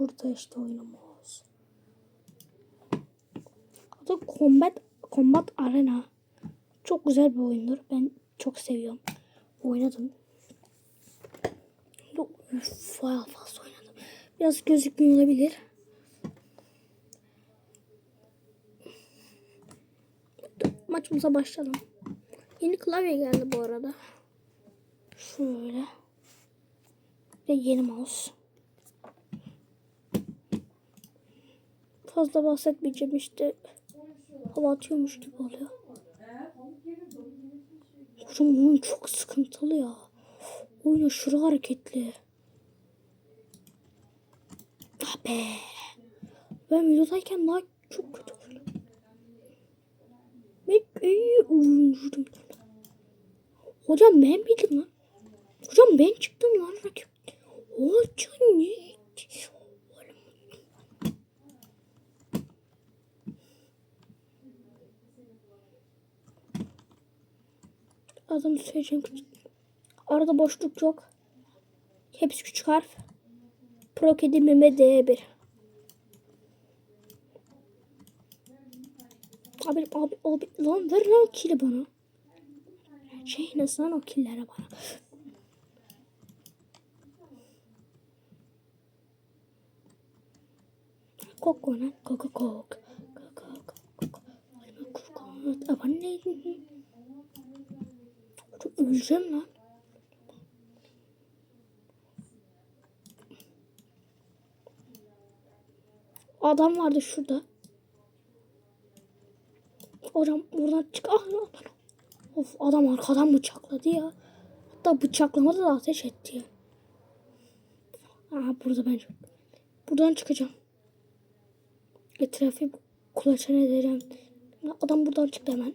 Burada işte oyunumuz. Adı Combat, Combat Arena. Çok güzel bir oyundur. Ben çok seviyorum. Oynadım. Bayağı fazla oynadım. Biraz gözükmüyor olabilir. Maçımıza başlayalım. Yeni klavye geldi bu arada. Şöyle. Ve yeni mouse. Fazla bahsetmeyeceğim işte. Hava atıyormuş gibi oluyor. Hocam oyun çok sıkıntılı ya. Oyun aşırı hareketli. Ah be. Ben videodayken daha çok kötü oynadım. Ben iyi oyuncuydum. Hocam ben miydim lan? Hocam ben çıktım lan rakip. Hocam ne? Adını söyleyeceğim. Arada boşluk yok. Hepsi küçük harf. Pro kedi meme D1. Abi abi abi lan ver lan kili bana. Şey nasıl lan o killere bana. Kokonat, koko kok. Koko koko. Kokonat. Öleceğim lan. Adam vardı şurada. Hocam buradan çık. Ah, lan. of adam arkadan bıçakladı ya. Hatta bıçaklamadı da ateş etti ya. Aha burada ben. Buradan çıkacağım. Etrafı kulaçan edeceğim. Adam buradan çıktı hemen.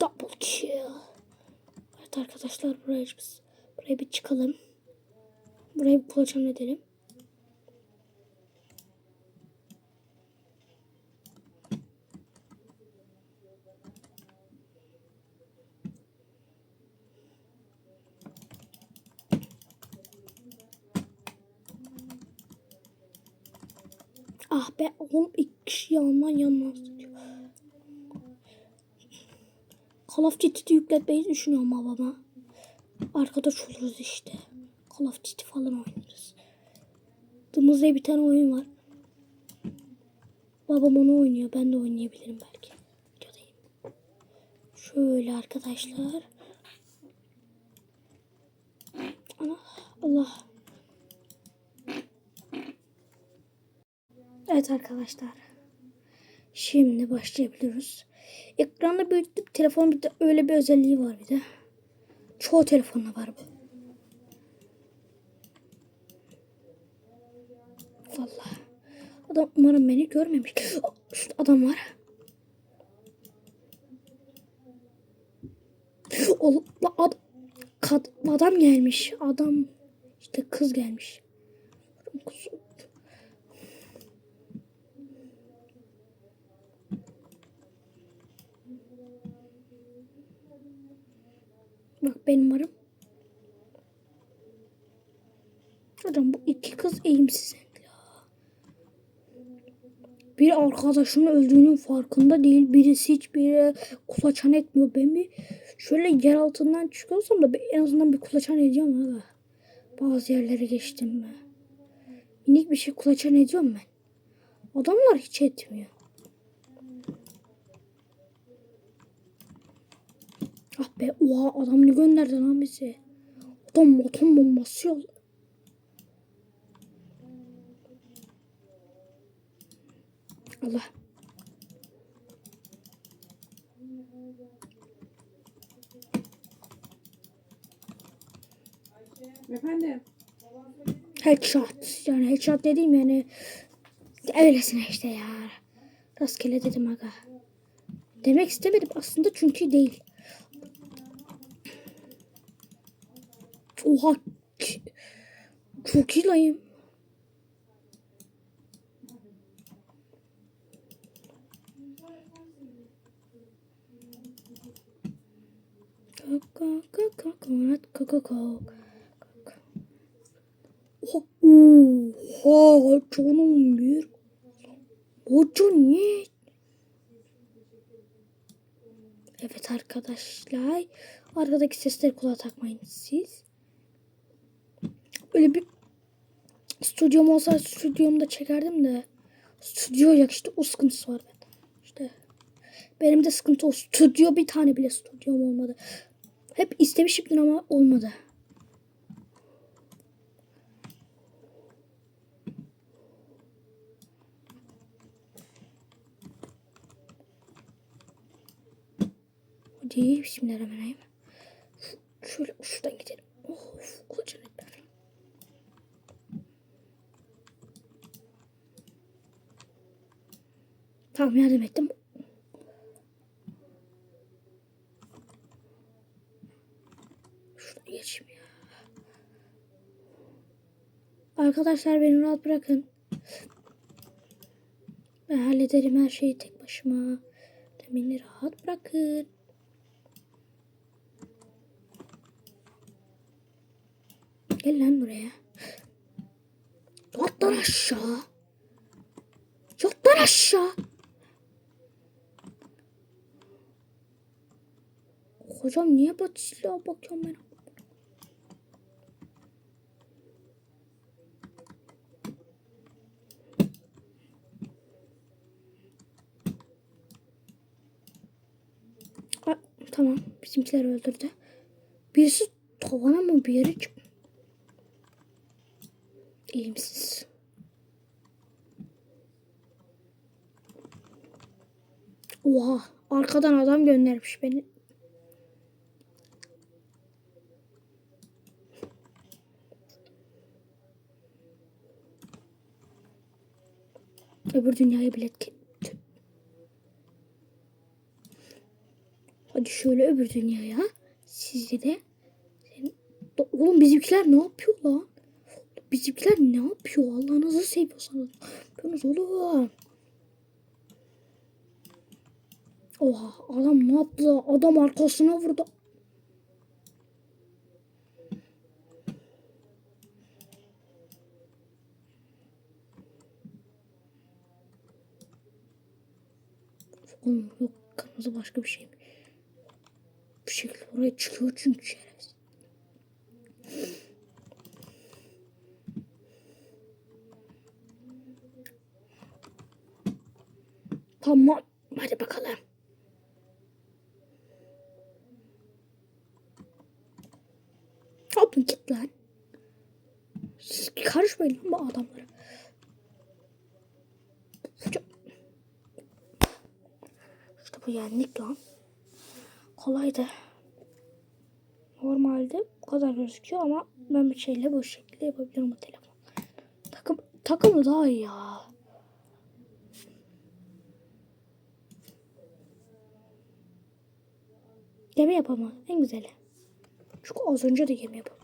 Double kill. Evet arkadaşlar buraya buraya bir çıkalım. Buraya bir kulaçan edelim. Ah be oğlum iki kişi yandan yandan tutuyor. Call of Duty'de yükletmeyi düşünüyorum babama. Arkadaş oluruz işte. Call of Duty falan oynarız. Dımız diye bir tane oyun var. Babam onu oynuyor. Ben de oynayabilirim belki. Videodayım. Şöyle arkadaşlar. Ana Allah. Evet arkadaşlar. Şimdi başlayabiliyoruz. Ekranda büyüttüm. Telefon bir de öyle bir özelliği var bir de. Çoğu telefonda var bu. Vallahi. Adam umarım beni görmemiş. Şurada adam var. O, ad, kad, adam gelmiş. Adam işte kız gelmiş. Kız, Bak benim varım. Hocam bu iki kız eğimsiz ya. Biri arkadaşının öldüğünün farkında değil. Birisi hiçbir kulaçan etmiyor. Ben bir şöyle yer altından çıkıyorsam da en azından bir kulaçan edeceğim abi. Bazı yerlere geçtim mi? Minik bir şey kulaçan ediyorum ben. Adamlar hiç etmiyor. Ah be oha adam ne gönderdi lan bize. Adam atom bombası yolladı. Allah. Efendim? Headshot. Yani headshot dediğim yani öylesine işte ya. Rastgele dedim aga. Demek istemedim aslında çünkü değil. Oha. Çok iyi layım. Oha oha, canım bir. Hoca ne? Evet arkadaşlar. Arkadaki sesleri kulağa takmayın siz. Öyle bir stüdyom olsa stüdyomda çekerdim de. Stüdyo yok işte o sıkıntısı var bende. İşte benim de sıkıntı o. Stüdyo bir tane bile stüdyom olmadı. Hep istemişimdir ama olmadı. Hadi bismillahirrahmanirrahim. Şöyle şuradan gidelim. Of koca Tamam yardım ettim. Şuraya geçeyim ya. Arkadaşlar beni rahat bırakın. Ben hallederim her şeyi tek başıma. Beni rahat bırakın. Gel lan buraya. Yat lan aşağı. Yat lan aşağı. Hocam niye bat silaha bakıyorum ben? Aa, tamam bizimkiler öldürdü. Birisi tavana mı bir yere çık. İyi misiniz? Oha arkadan adam göndermiş beni. Öbür dünyaya bilet tüh. Hadi şöyle öbür dünyaya. Sizde de. Oğlum bizimkiler ne yapıyor lan? Bizimkiler ne yapıyor? Allah'ınızı seviyorsanız. Yapıyorsunuz oğlum. Oha adam ne yaptı? Adam arkasına vurdu. Oğlum yok kırmızı başka bir şey mi? Bir şekilde oraya çıkıyor çünkü şerefsiz. Tamam. Hadi bakalım. Hopun git lan. Siz karışmayın bu adamlara. İşte bu yenlik lan. Kolaydı. Normalde bu kadar gözüküyor ama ben bir şeyle bu şekilde yapabilirim bu telefon. Takım, takımı daha iyi ya. Gemi yapama en güzeli. Çünkü az önce de gemi yapalım.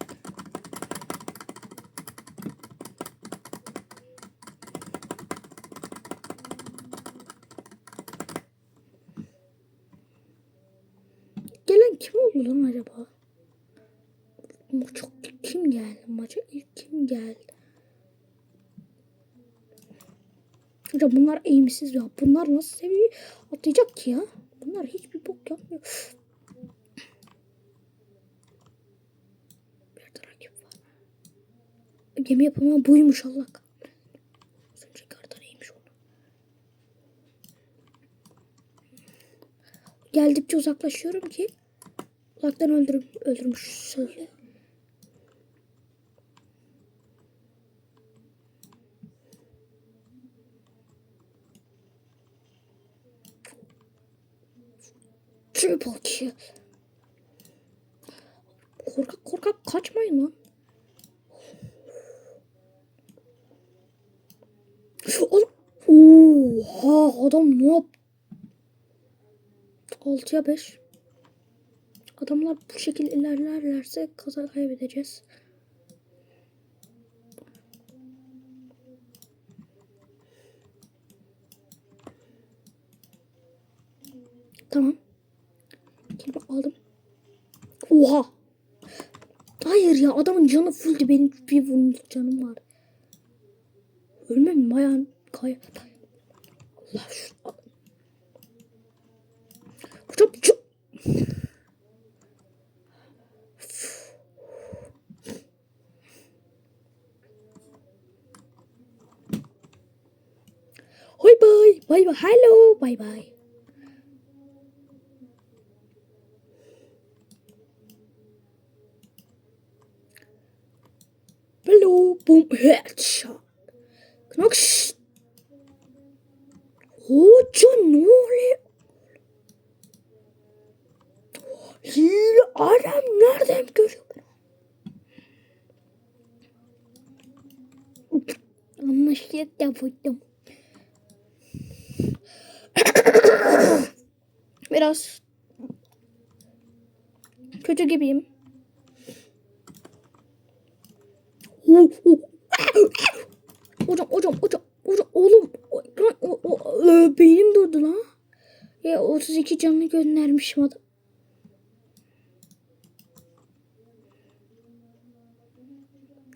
Oldu lan acaba? Çok kim geldi maça? İlk kim geldi? Hocam bunlar eğimsiz ya. Bunlar nasıl seviye atlayacak ki ya? Bunlar hiçbir bok yapmıyor. Bir rakip var. Gemi yapımı buymuş Allah. Az önce kardan eğmiş onu. Geldikçe uzaklaşıyorum ki uzaktan öldürüm, öldürmüş söyle. Triple kill. Korkak korkak kaçmayın lan. Oğlum. Oha adam ne yap? 6'ya 5. Adamlar bu şekilde ilerlerlerse kaza kaybedeceğiz. Tamam. Kelime aldım. Oha. Hayır ya adamın canı fulldü benim bir vurmuş canım var. Ölmem bayan kaya. Allah şu. Hocam çok. Bye bye. Hello. Bye bye. hello boom headshot. Knocks. Oh, John Nolan. Hile adam nereden görüyor? Anlaşıldı buldum. Biraz kötü gibiyim. Hocam hocam hocam hocam oğlum o, o, o, ö, beynim durdu lan. Ya 32 canlı göndermişim adam.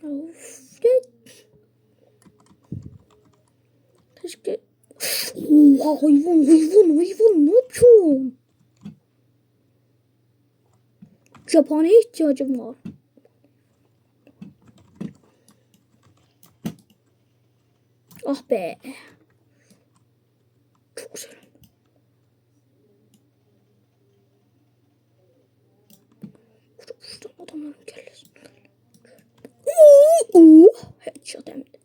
Of. Keşke Oha hayvan hayvan hayvan ne yapıyorsun? Cephaneye ihtiyacım var. Ah be. Çok güzel. Şuradan, adamların kellesi. Oo, oo. Headshot hem de.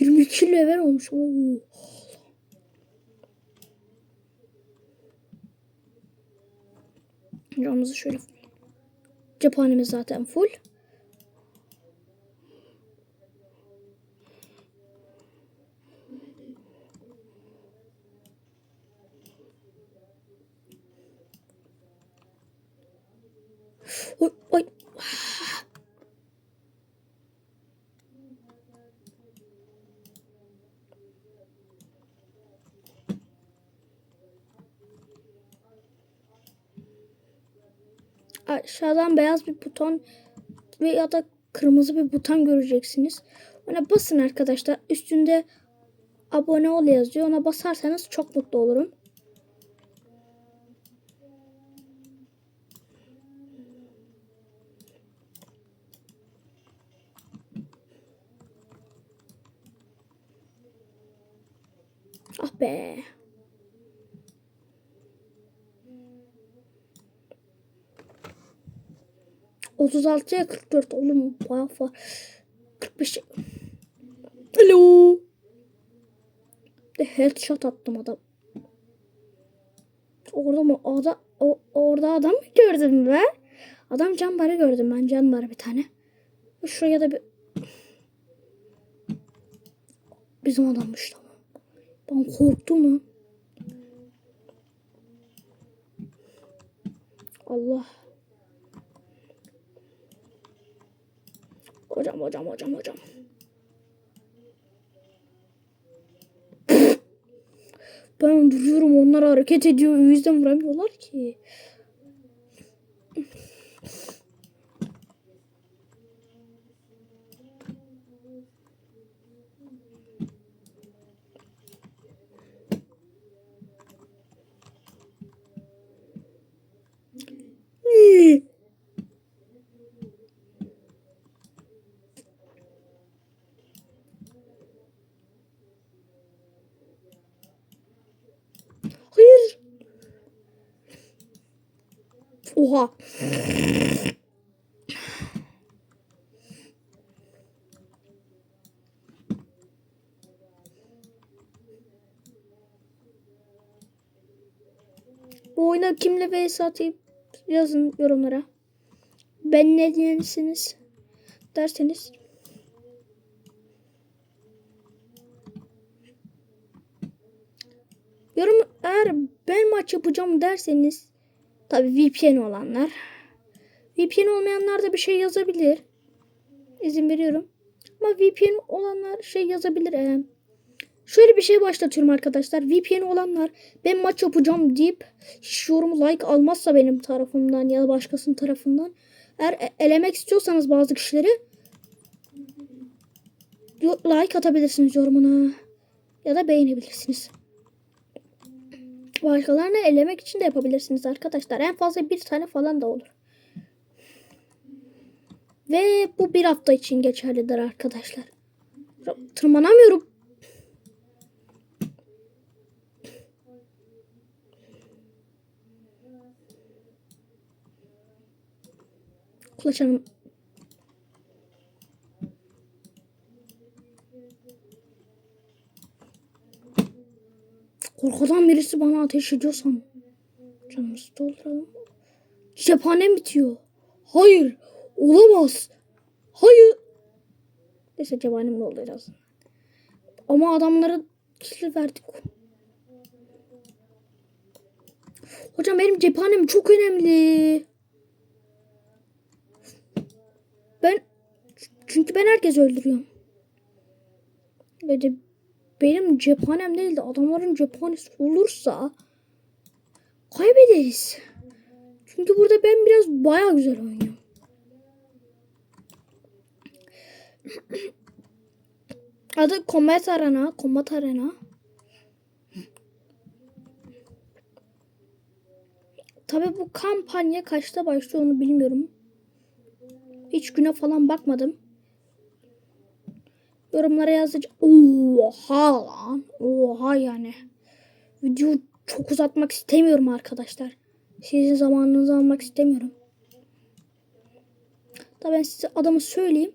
22 level olmuş. Oo. Camımızı şöyle Cephanemiz zaten full. Aşağıdan beyaz bir buton ve ya da kırmızı bir buton göreceksiniz. Ona basın arkadaşlar. Üstünde abone ol yazıyor. Ona basarsanız çok mutlu olurum. 36'ya 44 oğlum bayağı far. 45. Alo. De headshot attım adam. Orada mı? Orada o, orada adam mı gördüm be? Adam canbarı gördüm ben canbarı bir tane. Şuraya da bir bizim adammış tamam. Ben korktum ha. Allah Hocam hocam hocam hocam. Ben duruyorum onlar hareket ediyor. O yüzden vuramıyorlar ki. İyi. Hayır. Oha. Bu oyuna kimle vs atayım yazın yorumlara. Ben ne diyenisiniz derseniz. Yorum eğer ben maç yapacağım derseniz tabi VPN olanlar. VPN olmayanlar da bir şey yazabilir. İzin veriyorum. Ama VPN olanlar şey yazabilir. Ee, şöyle bir şey başlatıyorum arkadaşlar. VPN olanlar ben maç yapacağım deyip hiç yorumu like almazsa benim tarafımdan ya da başkasının tarafından Eğer e- elemek istiyorsanız bazı kişileri like atabilirsiniz yorumuna. Ya da beğenebilirsiniz. Başkalarını elemek için de yapabilirsiniz arkadaşlar. En fazla bir tane falan da olur. Ve bu bir hafta için geçerlidir arkadaşlar. Tırmanamıyorum. Kulaç. Korkudan birisi bana ateş ediyorsan canımızı dolduralım. Cephanem bitiyor. Hayır. Olamaz. Hayır. Neyse cephanem de oldu en azından. Ama adamlara kill verdik. Hocam benim cephanem çok önemli. Ben çünkü ben herkes öldürüyorum. De benim cephanem değil de adamların cephanesi olursa kaybederiz. Çünkü burada ben biraz baya güzel oynuyorum. Adı Combat Arena. Combat Arena. Tabi bu kampanya kaçta başlıyor onu bilmiyorum. Hiç güne falan bakmadım. Yorumlara yazacağım. Oha lan. Oha yani. Video çok uzatmak istemiyorum arkadaşlar. Sizin zamanınızı almak istemiyorum. Da ben size adamı söyleyeyim.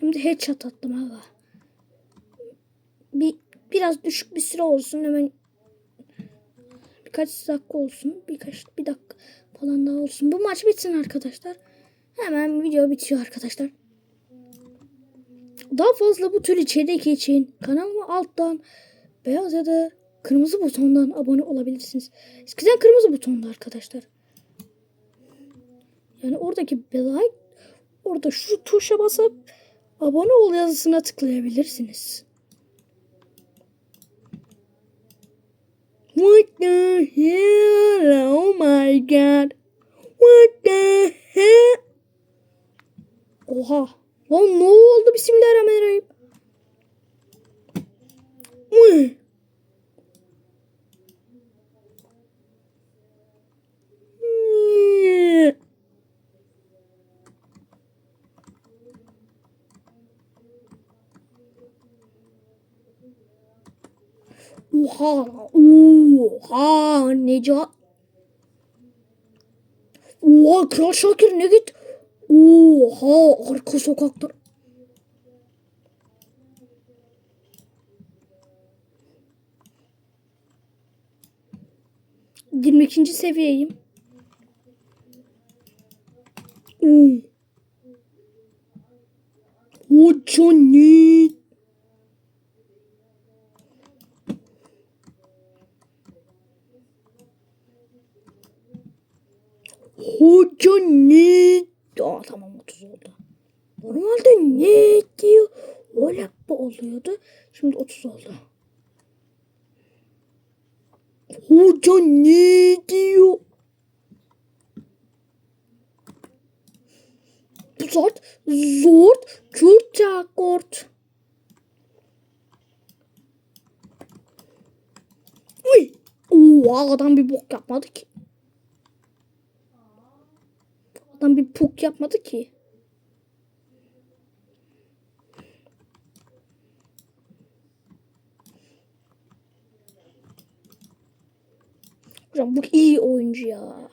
Şimdi headshot attım abi. Bir biraz düşük bir süre olsun hemen birkaç dakika olsun. Birkaç bir dakika falan daha olsun. Bu maç bitsin arkadaşlar. Hemen video bitiyor arkadaşlar. Daha fazla bu tür içerik için kanalıma alttan beyaz ya da kırmızı butondan abone olabilirsiniz. Eskiden kırmızı butonda arkadaşlar. Yani oradaki like orada şu tuşa basıp abone ol yazısına tıklayabilirsiniz. What the hell? Oh my god. What the hell? Oha. Lan ne oldu? Bismillahirrahmanirrahim. Oha. Oha. Necat. Oha. Kral Şakir ne git? Oha. Arka sokaklar. Yirmi ikinci seviyeyim. Oo. Hocam ne? Hoca ne? Aa, tamam 30 oldu. Normalde ne diyor? Öyle oluyordu. Şimdi 30 oldu. Hoca ne diyor? Zort, zort, Kürtçe akort. Uy! Oo, adam bir bok yapmadı ki. Adam bir puk yapmadı ki. Hocam bu iyi oyuncu ya.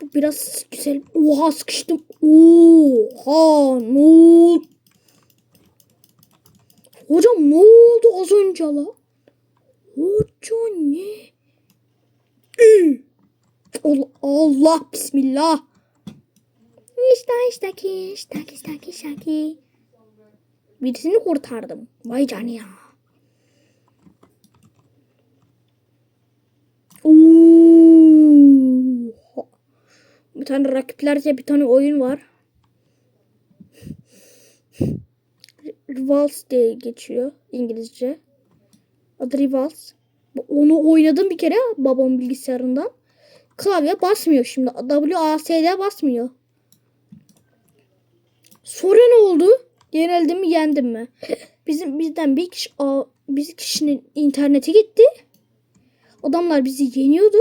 Bu biraz güzel. Oha sıkıştım. Oha ne oldu? Hocam ne oldu az önce la? Hocam ne? Allah, Allah bismillah. İşte işteki işteki işteki işteki. Birisini kurtardım. Vay canına ya. Oo. Bir tane rakiplerce bir tane oyun var. Rivals diye geçiyor İngilizce. Adı Rivals. Onu oynadım bir kere babamın bilgisayarından. Klavye basmıyor şimdi. WASD basmıyor. Sonra ne oldu? Yenildim mi yendim mi? Bizim bizden bir kişi a, bir kişinin interneti gitti. Adamlar bizi yeniyordu.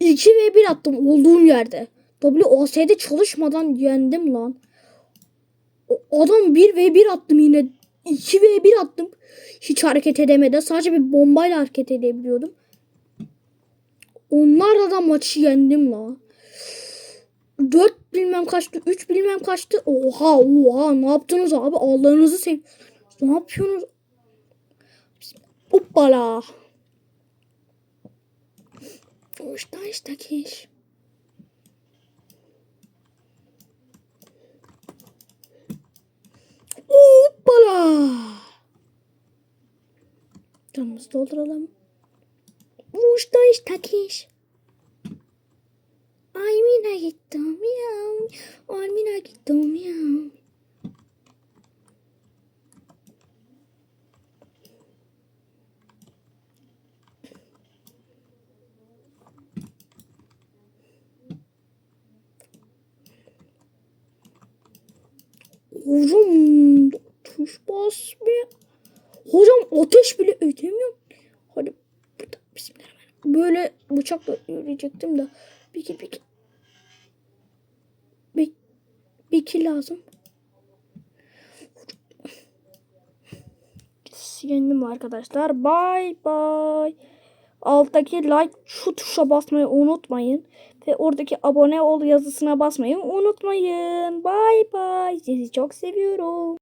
2 ve 1 attım olduğum yerde. WASD çalışmadan yendim lan. O- Adam 1 ve 1 attım yine. 2 ve 1 attım. Hiç hareket edemedi. Sadece bir bombayla hareket edebiliyordum. Onlarla da maçı yendim la. 4 bilmem kaçtı. 3 bilmem kaçtı. Oha oha ne yaptınız abi? Allah'ınızı sev. Ne yapıyorsunuz? Hoppala. İşte işte kiş. Hoppala. Canımızı dolduralım. Uçta işte kiş. Armina gittim ya. Armina gittim ya. Hocam tuş bas be. Hocam ateş bile edemiyorum. Hadi bismillahirrahmanirrahim. Böyle bıçakla yürüyecektim de. Bir ki bir ki. Bir, bir iki lazım. Yendim arkadaşlar. Bye bye. Alttaki like şu tuşa basmayı unutmayın. Ve oradaki abone ol yazısına basmayı unutmayın. Bye bye. Sizi çok seviyorum.